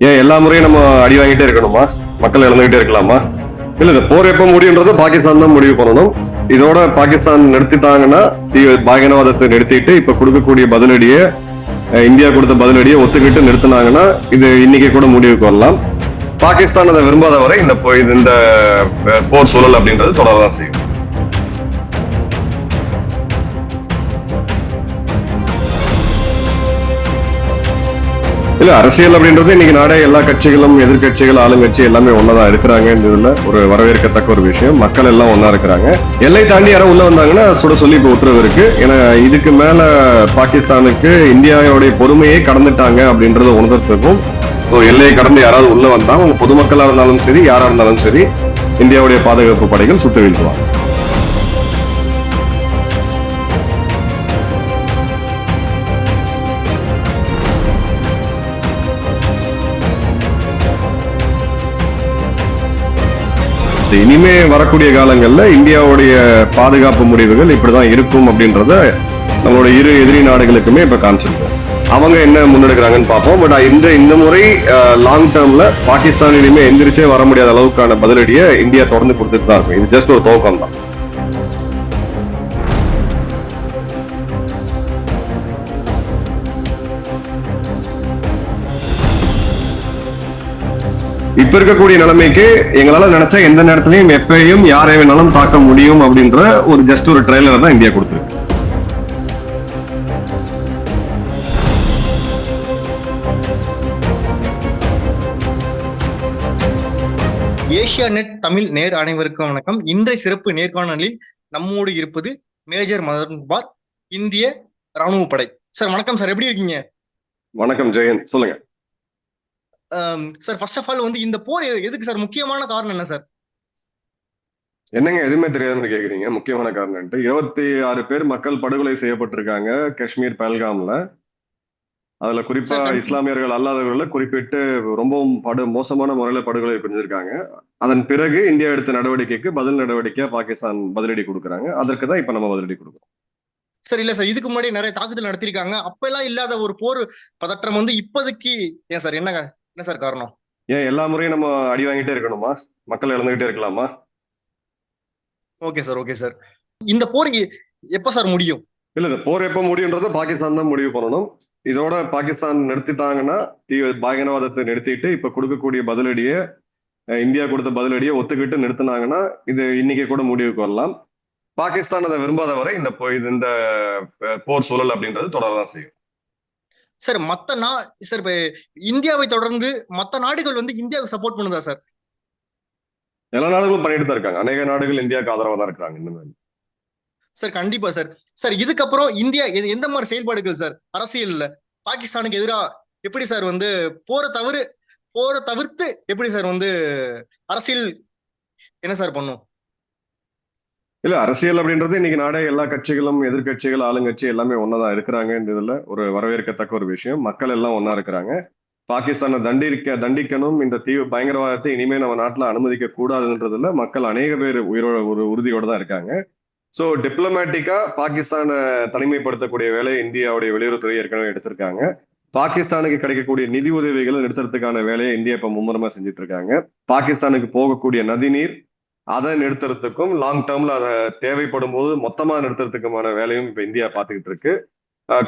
ஏன் எல்லா முறையும் நம்ம அடி வாங்கிட்டே இருக்கணுமா? மக்கள் இழந்துகிட்டே இருக்கலாமா? இல்ல இந்த போர் எப்ப முடியுன்றதை பாகிஸ்தான் தான் முடிவு பண்ணணும். இதோட பாகிஸ்தான் நிறுத்திட்டாங்கன்னா தீ- பயங்கரவாதத்தை நிறுத்திட்டு இப்ப கொடுக்கக்கூடிய பதிலடியை இந்தியா கொடுத்த பதிலடியை ஒத்துக்கிட்டு நிறுத்தினாங்கன்னா இது இன்னைக்கு கூட முடிவுக்கு வரலாம் பாகிஸ்தான் அதை விரும்பாத வரை இந்த இந்த போர் சூழல் அப்படின்றது தொடரதான் செய்யும். இல்ல அரசியல் அப்படின்றது இன்னைக்கு நாடே எல்லா கட்சிகளும் எதிர்க்கட்சிகள் ஆளுங்கட்சி எல்லாமே ஒன்னதான் இருக்கிறாங்கன்றதுல ஒரு வரவேற்கத்தக்க ஒரு விஷயம். மக்கள் எல்லாம் ஒன்னா இருக்கிறாங்க. எல்லை தாண்டி யாரும் உள்ள வந்தாங்கன்னா சுட சொல்லி இப்ப உத்தரவு இருக்கு. ஏன்னா இதுக்கு மேல பாகிஸ்தானுக்கு இந்தியாவுடைய பொறுமையே கடந்துட்டாங்க அப்படின்றத உணர்ந்ததுக்கும் ஸோ எல்லையை கடந்து யாராவது உள்ள வந்தா அவங்க பொதுமக்களா இருந்தாலும் சரி யாரா இருந்தாலும் சரி இந்தியாவுடைய பாதுகாப்பு படைகள் சுட்டு வீழ்த்துவாங்க. So, இனிமே வரக்கூடிய காலங்களில் இந்தியாவுடைய பாதுகாப்பு முடிவுகள் இப்படிதான் இருக்கும் அப்படின்றத நம்மளோட இரு எதிரி நாடுகளுக்குமே இப்போ காமிச்சிருக்கோம். அவங்க என்ன முன்னெடுக்கிறாங்கன்னு பார்ப்போம். பட் இந்த இந்த முறை லாங் டேர்ம்ல பாகிஸ்தான் இனிமே எந்திரிச்சே வர முடியாத அளவுக்கான பதிலடியை இந்தியா தொடர்ந்து கொடுத்துட்டு தான் இருக்கும் இது ஜஸ்ட் ஒரு துவக்கம் தான் இப்ப இருக்கக்கூடிய நிலைமைக்கு எங்களால நினைச்சா எந்த நேரத்திலையும் எப்பயும் யாரை வேணாலும் தாக்க முடியும் அப்படின்ற ஒரு ஜஸ்ட் ஒரு ட்ரெய்லர் தான் இந்தியா கொடுத்துருக்கு. ஏசியா நெட் தமிழ் நேர் அனைவருக்கும் வணக்கம். இன்றைய சிறப்பு நேர்காணலில் நம்மோடு இருப்பது மேஜர் மதன்குமார் இந்திய ராணுவ படை சார் வணக்கம் சார். எப்படி இருக்கீங்க? வணக்கம் ஜெயந்த். சொல்லுங்க. சார் ஃபர்ஸ்ட் ஆஃப் ஆல் வந்து இந்த போர் எது- எதுக்கு சார் முக்கியமான காரணம் என்ன சார் என்னங்க எதுவுமே தெரியாதுன்னு கேக்குறீங்க. முக்கியமான காரணம்ட்டு இருபத்தி ஆறு பேர் மக்கள் படுகொலை செய்யப்பட்டிருக்காங்க காஷ்மீர் பல்காம்ல. அதுல குறிப்பா. இஸ்லாமியர்கள் அல்லாதவர்களை குறிப்பிட்டு ரொம்பவும் படு மோசமான முறையில படுகொலை புரிஞ்சிருக்காங்க. அதன் பிறகு இந்தியா எடுத்த நடவடிக்கைக்கு பதில் நடவடிக்கையா பாகிஸ்தான் பதிலடி கொடுக்குறாங்க. அதற்கு தான் இப்ப நம்ம பதிலடி கொடுக்குறோம். சார் இல்ல சார் இதுக்கு முன்னாடி நிறைய தாக்குதல் நடத்திருக்காங்க. அப்பெல்லாம் இல்லாத ஒரு போர் பதற்றம் வந்து இப்போதைக்கு ஏன் சார் என்ன என்ன சார் காரணம்? ஏன் எல்லா முறையும் நம்ம அடி வாங்கிட்டே இருக்கணுமா? மக்கள் இழந்துகிட்டே இருக்கலாமா? Okay sir okay sir. இந்த போர் எப்ப சார் முடியும்? இல்ல இந்த போர் எப்ப முடியுன்றதை பாகிஸ்தான் தான் முடிவு பண்ணணும். இதோட பாகிஸ்தான் நிறுத்திட்டாங்கன்னா பயங்கரவாதத்தை நிறுத்திட்டு இப்ப கொடுக்கக்கூடிய பதிலடியை இந்தியா கொடுத்த பதிலடியை ஒத்துக்கிட்டு நிறுத்தினாங்கன்னா இது இன்னைக்கு கூட முடிவுக்கு வரலாம். பாகிஸ்தான் அதை விரும்பாத வரை இந்த இந்த போர் சூழல் அப்படின்றது தொடரதான் செய்யும். சார் மத்த நா சார் இப்ப இந்தியாவை தொடர்ந்து மத்த நாடுகள் வந்து இந்தியாவுக்கு சப்போர்ட் பண்ணுதா சார்? எல்லா நாடுகளும் பண்ணிட்டு தான் இருக்காங்க. அநேக நாடுகள் இந்தியாவுக்கு ஆதரவா தான் இருக்கிறாங்க இன்னும் சார் கண்டிப்பா சார். சார் இதுக்கப்புறம் இந்தியா எந்த மாதிரி செயல்பாடுகள் சார்? அரசியல்ல. பாகிஸ்தானுக்கு எதிரா எப்படி சார் வந்து போரை தவிர போரை தவிர்த்து எப்படி சார் வந்து அரசியல் என்ன சார் பண்ணும்? இல்ல அரசியல் அப்படின்றது இன்னைக்கு நாடே எல்லா கட்சிகளும் எதிர்க்கட்சிகள் ஆளுங்கட்சி எல்லாமே ஒன்னதான் இருக்கிறாங்கன்றதுல ஒரு வரவேற்கத்தக்க ஒரு விஷயம். மக்கள் எல்லாம் ஒன்னா இருக்கிறாங்க. பாகிஸ்தானை தண்டிக்க தண்டிக்கணும். இந்த தீவு பயங்கரவாதத்தை இனிமே நம்ம நாட்டுல அனுமதிக்க கூடாதுன்றதுல மக்கள் அநேக பேர் உயிரோட ஒரு உறுதியோட தான் இருக்காங்க. சோ டிப்ளமேட்டிக்கா பாகிஸ்தானை தனிமைப்படுத்தக்கூடிய வேலையை இந்தியாவுடைய வெளியுறவுத்துறை ஏற்கனவே எடுத்திருக்காங்க. பாகிஸ்தானுக்கு கிடைக்கக்கூடிய நிதி உதவிகளை நிறுத்துறதுக்கான வேலையை இந்தியா இப்ப மும்முரமா செஞ்சுட்டு இருக்காங்க. பாகிஸ்தானுக்கு போகக்கூடிய நதிநீர் அதை நிறுத்துறதுக்கும் லாங் டேர்ம்ல அதை தேவைப்படும் போது மொத்தமா நிறுத்துறதுக்குமான வேலையும் இப்ப இந்தியா பாத்துக்கிட்டு இருக்கு.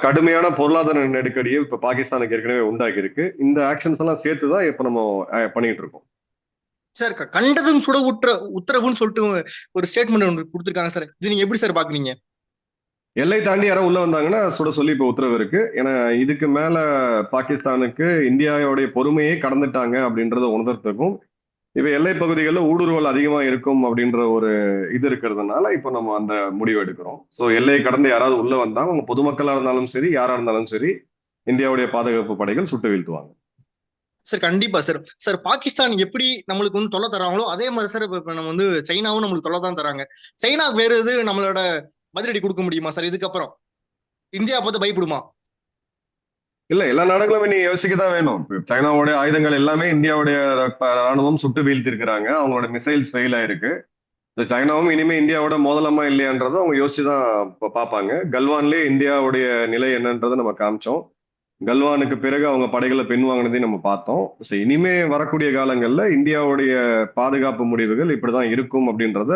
கடுமையான பொருளாதார நெருக்கடியை இப்ப பாகிஸ்தானுக்கு ஏற்கனவே உண்டாக்கி இருக்கு இந்த ஆக்ஷன்ஸ் எல்லாம் சேர்த்து தான் இப்ப நம்ம பண்ணிட்டு இருக்கோம். சார் கண்டதும் சுட உற்ற உத்தரவுன்னு சொல்லிட்டு ஒரு ஸ்டேட்மெண்ட் ஒன்று கொடுத்துருக்காங்க சார் இது நீங்க எப்படி சார் பாக்குறீங்க? எல்லை தாண்டி யாரும் உள்ள வந்தாங்கன்னா சுட சொல்லி இப்ப உத்தரவு இருக்கு. ஏன்னா இதுக்கு மேல பாகிஸ்தானுக்கு இந்தியாவுடைய பொறுமையே கடந்துட்டாங்க அப்படின்றத உணர்த்துறதுக்கும் இப்ப எல்லை பகுதிகளில் ஊடுருவல் அதிகமா இருக்கும் அப்படின்ற ஒரு இது இருக்கிறதுனால இப்ப நம்ம அந்த முடிவு எடுக்கிறோம். சோ எல்லையை கடந்து யாராவது உள்ள வந்தா அவங்க பொதுமக்களா இருந்தாலும் சரி யாரா இருந்தாலும் சரி இந்தியாவுடைய பாதுகாப்பு படைகள் சுட்டு வீழ்த்துவாங்க. சார் கண்டிப்பா சார். சார் பாகிஸ்தான் எப்படி நம்மளுக்கு வந்து தொல்லை தராங்களோ அதே மாதிரி சார் இப்போ நம்ம வந்து சைனாவும் நம்மளுக்கு தொல்லை தான் தராங்க. சைனா வேறு எது நம்மளோட பதிலடி கொடுக்க முடியுமா சார் இதுக்கப்புறம்? இந்தியா பார்த்து பயப்படுமா? இல்ல எல்லா நாடுகளுமே நீங்க யோசிக்க தான் வேணும். சைனாவுடைய ஆயுதங்கள் எல்லாமே இந்தியாவுடைய ராணுவம் சுட்டு வீழ்த்திருக்கிறாங்க. அவங்களோட மிசைல்ஸ் ஃபெயில் ஆயிருக்கு. சைனாவும் இனிமே இந்தியாவோட மோதலமா இல்லையான்றதை அவங்க யோசிச்சு தான் பார்ப்பாங்க. கல்வான்லயே இந்தியாவுடைய நிலை என்னன்றதை நம்ம காமிச்சோம். கல்வானுக்கு பிறகு அவங்க படைகளை பெண் வாங்கினதையும் நம்ம பார்த்தோம். ஸோ இனிமே வரக்கூடிய காலங்களில் இந்தியாவுடைய பாதுகாப்பு முடிவுகள் இப்படிதான் இருக்கும் அப்படின்றத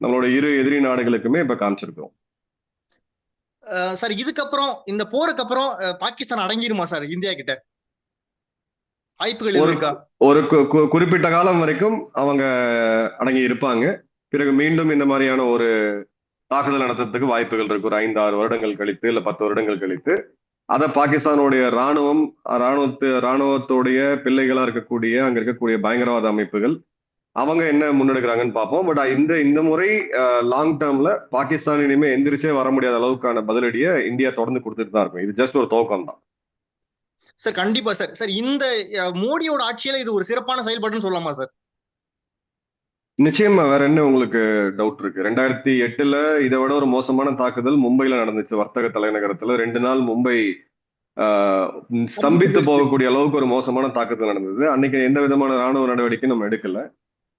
நம்மளோட இரு எதிரி நாடுகளுக்குமே இப்ப காமிச்சிருக்கோம் சார் இதுக்கப்புறம் இந்த போருக்கு அப்புறம் பாகிஸ்தான் அடங்கிடுமா சார் இந்தியா கிட்ட? வாய்ப்புகள் இருக்கா? ஒரு குறிப்பிட்ட காலம் வரைக்கும் அவங்க அடங்கி இருப்பாங்க. பிறகு மீண்டும் இந்த மாதிரியான ஒரு தாக்குதல் நடத்துறதுக்கு வாய்ப்புகள் இருக்கு. ஒரு ஐந்து ஆறு வருடங்கள் கழித்து இல்ல பத்து வருடங்கள் கழித்து. அதை பாகிஸ்தானுடைய ராணுவம் ராணுவத்து ராணுவத்துடைய பிள்ளைகளா இருக்கக்கூடிய அங்க இருக்கக்கூடிய பயங்கரவாத அமைப்புகள் அவங்க என்ன முன்னெடுக்கிறாங்கன்னு பார்ப்போம். பட் இந்த இந்த முறை லாங் டேர்ம்ல பாகிஸ்தான் இனிமே எந்திரிச்சே வர முடியாத அளவுக்கான பதிலடியை இந்தியா தொடர்ந்து கொடுத்துட்டு தான் இருக்கும் இது ஜஸ்ட் ஒரு துவக்கம் தான். சார் கண்டிப்பா சார் சார் இந்த அஹ், மோடியோட ஆட்சியில இது ஒரு சிறப்பான செயல்பாடுன்னு சொல்லலாமா சார் நிச்சயமா வேற என்ன உங்களுக்கு டவுட் இருக்கு? ரெண்டாயிரத்தி எட்டுல இதை விட ஒரு மோசமான தாக்குதல் மும்பைல நடந்துச்சு வர்த்தக தலைநகரத்துல. ரெண்டு நாள் மும்பை ஸ்தம்பித்து போகக்கூடிய அளவுக்கு ஒரு மோசமான தாக்குதல் நடந்தது. அன்னைக்கு எந்த விதமான ராணுவ நடவடிக்கையும் நம்ம எடுக்கல.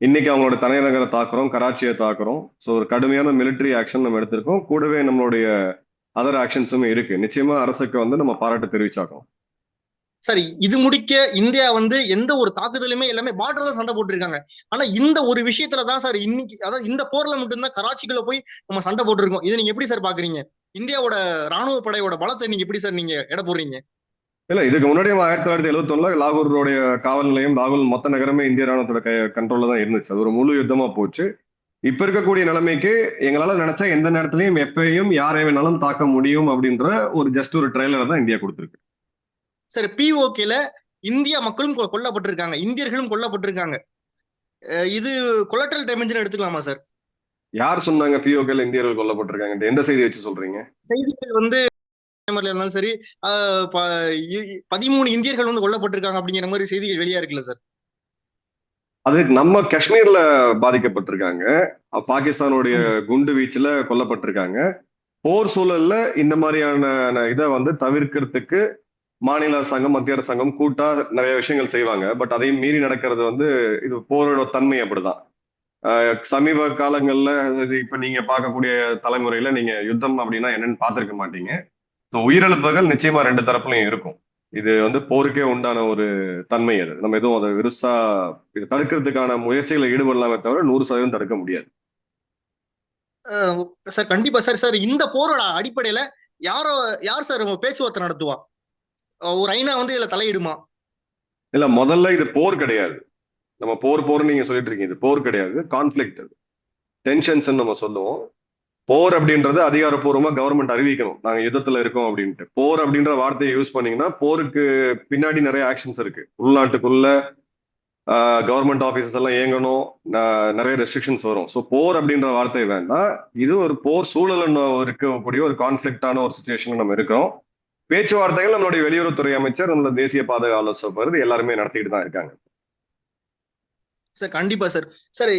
இன்னைக்கு அவங்களோட தலைநகரை தாக்குறோம் கராச்சியை தாக்குறோம். ஸோ ஒரு கடுமையான மிலிட்டரி ஆக்ஷன் நம்ம எடுத்திருக்கோம். கூடவே நம்மளுடைய அதர் ஆக்ஷன்ஸுமே இருக்கு. நிச்சயமா அரசுக்கு வந்து நம்ம பாராட்டு தெரிவிச்சாக்கோம் சார் இது முடிக்க இந்தியா வந்து எந்த ஒரு தாக்குதலுமே எல்லாமே பார்டர்ல சண்டை போட்டிருக்காங்க. ஆனா இந்த ஒரு விஷயத்துல தான் சார் இன்னைக்கு அதாவது இந்த போர்ல மட்டும்தான் கராச்சிக்குள்ள போய் நம்ம சண்டை போட்டிருக்கோம். இதை நீங்க எப்படி சார் பாக்குறீங்க? இந்தியாவோட ராணுவ படையோட பலத்தை நீங்க எப்படி சார் நீங்க எடை போடுறீங்க? இல்ல இதுக்கு முன்னாடி ஆயிரத்தி தொள்ளாயிரத்தி எழுபத்தி ஒண்ணுல லாகூருடைய காவல் நிலையம் லாகூர் மொத்த நகரமே இந்திய ராணுவத்தோட கண்ட்ரோல்ல தான் இருந்துச்சு. அது ஒரு முழு யுத்தமா போச்சு. இப்ப இருக்கக்கூடிய நிலைமைக்கு எங்களால நினைச்சா எந்த நேரத்திலையும் எப்பயும் யாரை வேணாலும் தாக்க முடியும் அப்படின்ற ஒரு ஜஸ்ட் ஒரு ட்ரெய்லர் தான் இந்தியா கொடுத்துருக்கு. சார் பிஓகேல இந்தியா மக்களும் கொல்லப்பட்டிருக்காங்க. இந்தியர்களும் கொல்லப்பட்டிருக்காங்க. இது கொலட்ரல் டேமேஜ்னு எடுத்துக்கலாமா சார்? யார் சொன்னாங்க பிஓகேல இந்தியர்கள் கொல்லப்பட்டிருக்காங்க எந்த செய்தி வச்சு சொல்றீங்க? செய்திகள் வந்து பிரதமர்ல இருந்தாலும் சரி பதிமூணு இந்தியர்கள் வந்து கொல்லப்பட்டிருக்காங்க அப்படிங்கிற மாதிரி செய்திகள் வெளியா இருக்குல்ல சார்? அது நம்ம காஷ்மீர்ல பாதிக்கப்பட்டிருக்காங்க. பாகிஸ்தானுடைய குண்டு வீச்சுல கொல்லப்பட்டிருக்காங்க. போர் சூழல்ல இந்த மாதிரியான இதை வந்து தவிர்க்கிறதுக்கு மாநில அரசாங்கம் மத்திய அரசாங்கம் கூட்டா நிறைய விஷயங்கள் செய்வாங்க. பட் அதையும் மீறி நடக்கிறது வந்து இது போரோட தன்மை அப்படிதான். சமீப காலங்கள்ல இப்ப நீங்க பார்க்கக்கூடிய தலைமுறையில நீங்க யுத்தம் அப்படின்னா என்னன்னு பார்த்திருக்க மாட்டீங்க. ஸோ உயிரிழப்புகள் நிச்சயமா ரெண்டு தரப்புலையும் இருக்கும். இது வந்து போருக்கே உண்டான ஒரு தன்மை அது. நம்ம எதுவும் அதை விருசா இது தடுக்கிறதுக்கான முயற்சிகளை ஈடுபடலாமே தவிர நூறு சதவீதம் தடுக்க முடியாது. சார் கண்டிப்பா சார் சார் இந்த போரோட அடிப்படையில யாரோ யார் சார் பேச்சுவார்த்தை நடத்துவா? ஒரு ஐநா வந்து இதுல தலையிடுமா? இல்ல முதல்ல இது போர் கிடையாது. நம்ம போர் போர்னு நீங்க சொல்லிட்டு இருக்கீங்க. இது போர் கிடையாது. கான்ஃபிளிக்ட் அது. டென்ஷன்ஸ் நம்ம சொல்லுவோம். போர் அப்படின்றது அதிகாரப்பூர்வமா கவர்மெண்ட் அறிவிக்கணும். நாங்க யுத்தத்துல இருக்கோம் அப்படின்ட்டு. போர் அப்படின்ற வார்த்தையை யூஸ் பண்ணீங்கன்னா போருக்கு பின்னாடி நிறைய ஆக்ஷன்ஸ் இருக்கு. உள்நாட்டுக்குள்ள கவர்மெண்ட் ஆஃபீஸஸ் எல்லாம் இயங்கணும். நிறைய ரெஸ்ட்ரிக்ஷன்ஸ் வரும். ஸோ போர் அப்படின்ற வார்த்தை வேண்டாம். இது ஒரு போர் சூழல் இருக்கக்கூடிய ஒரு கான்ஃபிளிக்டான ஒரு சுச்சுவேஷன் நம்ம இருக்கிறோம். பேச்சுவார்த்தைகள் நம்மளுடைய வெளியுறவுத்துறை அமைச்சர் நம்மளோட தேசிய பாதுகாப்பு ஆலோசகர் எல்லாருமே நடத்திட்டு தான் இருக்காங்க. சார் கண்டிப்பா சார் சார்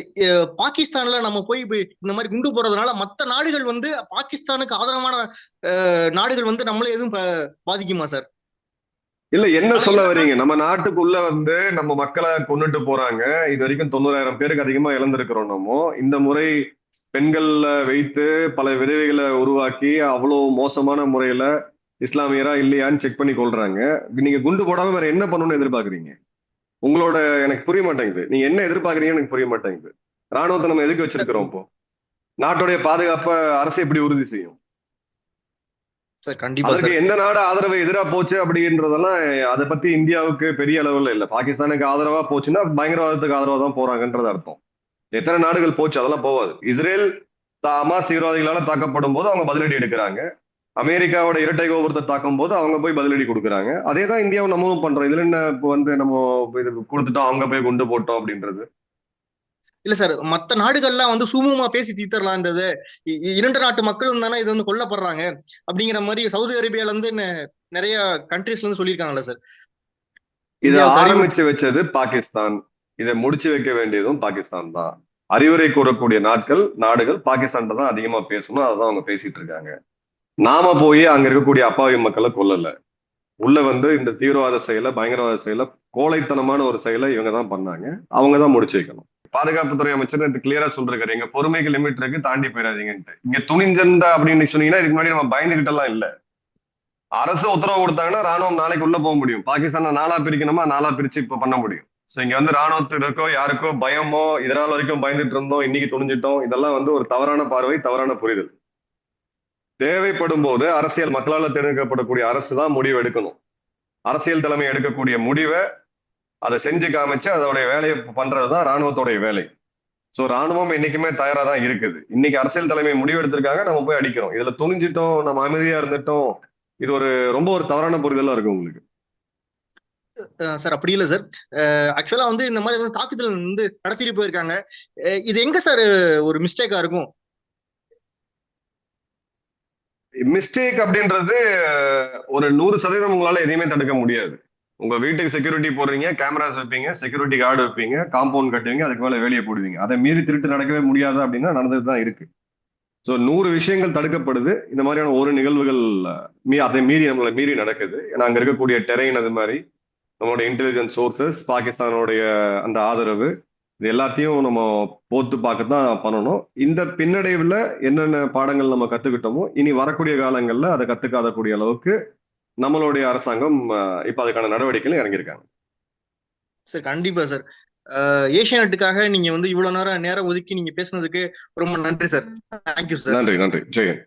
பாகிஸ்தான்ல நம்ம போய் இந்த மாதிரி குண்டு போறதுனால மற்ற நாடுகள் வந்து பாகிஸ்தானுக்கு ஆதரவான நாடுகள் வந்து நம்மளே எதுவும் ப- பாதிக்குமா சார் இல்ல என்ன சொல்ல வர்றீங்க? நம்ம நாட்டுக்குள்ள வந்து நம்ம மக்களை கொண்டுட்டு போறாங்க. இது வரைக்கும் தொண்ணூறாயிரம் பேருக்கு அதிகமா இழந்திருக்கிறோம் நம்ம. இந்த முறை பெண்கள்ல வைத்து பல விதவைகளை உருவாக்கி அவ்வளவு மோசமான முறையில இஸ்லாமியரா இல்லையான்னு செக் பண்ணி கொள்றாங்க. நீங்க குண்டு போடாம வேற என்ன பண்ணணும்னு எதிர்பார்க்குறீங்க? உங்களோட எனக்கு புரிய மாட்டேங்குது. நீங்க என்ன எதிர்பார்க்கறீங்கன்னு எனக்கு புரிய மாட்டேங்குது. ராணுவத்தை நம்ம எதுக்கு வச்சிருக்கிறோம் இப்போ? நாட்டுடைய பாதுகாப்பை அரசு எப்படி உறுதி செய்யும்? சார் கண்டிப்பா அதற்கு சார். எந்த நாடு ஆதரவு எதிரா போச்சு அப்படின்றதெல்லாம் அதை பத்தி இந்தியாவுக்கு பெரிய அளவுல இல்ல. பாகிஸ்தானுக்கு ஆதரவா போச்சுன்னா பயங்கரவாதத்துக்கு ஆதரவா தான் போறாங்கன்றது அர்த்தம். எத்தனை நாடுகள் போச்சு அதெல்லாம் போகாது. இஸ்ரேல் ஹமாஸ் தீவிரவாதிகளால தாக்கப்படும் போது அவங்க பதிலடி எடுக்கிறாங்க. அமெரிக்காவோட இரட்டை கோபுரத்தை தாக்கும் போது அவங்க போய் பதிலடி கொடுக்குறாங்க. அதே தான் இந்தியாவும் நம்மளும் பண்றோம். இதுல என்ன இப்போ வந்து நம்ம இது கொடுத்துட்டோம் அவங்க போய் குண்டு போட்டோம் அப்படின்றது. இல்ல சார் மத்த நாடுகள்லாம் வந்து சுமூகமா பேசி தீர்த்தரலாம் இந்த இது. இ- இ- இரண்டு நாட்டு மக்களும் தானே இது வந்து கொல்லப்படுறாங்க. அப்படிங்கிற மாதிரி சவுதி அரேபியால இருந்து நிறைய கண்ட்ரீஸ்ல இருந்து சொல்லியிருக்காங்கல்ல சார் இதை ஆரம்பிச்சு வச்சது பாகிஸ்தான். இதை முடிச்சு வைக்க வேண்டியதும் பாகிஸ்தான் தான். அறிவுரை கூறக்கூடிய நாட்கள் நாடுகள் பாகிஸ்தான் தான் அதிகமா பேசணும். அதான் அவங்க பேசிட்டு இருக்காங்க. நாம போய் அங்க இருக்கக்கூடிய அப்பாவி மக்களை கொல்லல. உள்ள வந்து இந்த தீவிரவாத செயலை பயங்கரவாத செயலை கோழைத்தனமான ஒரு செயலை இவங்க தான் பண்ணாங்க. அவங்க தான் முடிச்சு வைக்கணும். பாதுகாப்புத்துறை அமைச்சர் இது கிளியரா சொல்றாரு எங்க பொறுமைக்கு லிமிட் இருக்கு தாண்டி போயிடாதீங்கன்ட்டு. இங்க துணிஞ்சந்தா அப்படின்னு சொன்னீங்கன்னா இதுக்கு முன்னாடி நம்ம பயந்துகிட்டலாம் இல்ல. அரசு உத்தரவு கொடுத்தாங்கன்னா ராணுவம் நாளைக்கு உள்ள போக முடியும். பாகிஸ்தானை நாளா பிரிக்கணுமா? நாளா பிரிச்சு இப்ப பண்ண முடியும். சோ இங்க வந்து ராணுவத்திற்கோ யாருக்கோ பயமோ இதனால் வரைக்கும் பயந்துட்டு இருந்தோம் இன்னைக்கு துணிஞ்சிட்டோம் இதெல்லாம் வந்து ஒரு தவறான பார்வை தவறான புரிதல். தேவைப்படும் போது அரசியல் மக்களால் தேர்ந்தெடுக்கப்படக்கூடிய அரசு தான் முடிவு எடுக்கணும். அரசியல் தலைமை எடுக்கக்கூடிய முடிவை அதை செஞ்சு காமிச்சு அதோடைய வேலையை பண்றது தான் ராணுவத்தோடைய வேலை. ஸோ ராணுவம் என்னைக்குமே தயாரா தான் இருக்குது. இன்னைக்கு அரசியல் தலைமை முடிவு எடுத்திருக்காங்க நம்ம போய் அடிக்கிறோம். இதுல துணிஞ்சிட்டோம் நம்ம அமைதியா இருந்துட்டோம். இது ஒரு ரொம்ப ஒரு தவறான புரிதலா இருக்கு உங்களுக்கு. சார் அப்படி இல்லை சார். ஆக்சுவலா வந்து இந்த மாதிரி தாக்குதல் வந்து நடத்திட்டு போயிருக்காங்க. இது எங்க சார் ஒரு மிஸ்டேக்கா இருக்கும்? மிஸ்டேக் அப்படின்றது ஒரு நூறு சதவீதம் உங்களால எதையுமே தடுக்க முடியாது. உங்க வீட்டுக்கு செக்யூரிட்டி போடுறீங்க கேமராஸ் வைப்பீங்க செக்யூரிட்டி கார்டு வைப்பீங்க காம்பவுண்ட் கட்டுவீங்க அதுக்கு மேலே வேலையை போடுவீங்க. அதை மீறி திருட்டு நடக்கவே முடியாது அப்படின்னா நடந்தது தான் இருக்கு. ஸோ நூறு விஷயங்கள் தடுக்கப்படுது. இந்த மாதிரியான ஒரு நிகழ்வுகள் மீ அதை மீறி நம்மளை மீறி நடக்குது. ஏன்னா அங்கே இருக்கக்கூடிய டெரெயின் அது மாதிரி நம்மளோட இன்டெலிஜென்ஸ் சோர்சஸ் பாகிஸ்தானுடைய அந்த ஆதரவு இது எல்லாத்தையும் நம்ம போத்து பார்க்க தான் பண்ணணும். இந்த பின்னடைவுல என்னென்ன பாடங்கள் நம்ம கத்துக்கிட்டோமோ இனி வரக்கூடிய காலங்கள்ல அதை கத்துக்காதக்கூடிய அளவுக்கு நம்மளுடைய அரசாங்கம் இப்ப அதுக்கான நடவடிக்கைகள் இறங்கியிருக்காங்க. சார் கண்டிப்பா சார். ஏஷியானட்டுக்காக நீங்க வந்து இவ்வளவு நேரம் நேரம் ஒதுக்கி நீங்க பேசுனதுக்கு ரொம்ப நன்றி சார். தேங்க்யூ சார் நன்றி நன்றி. ஜெயன்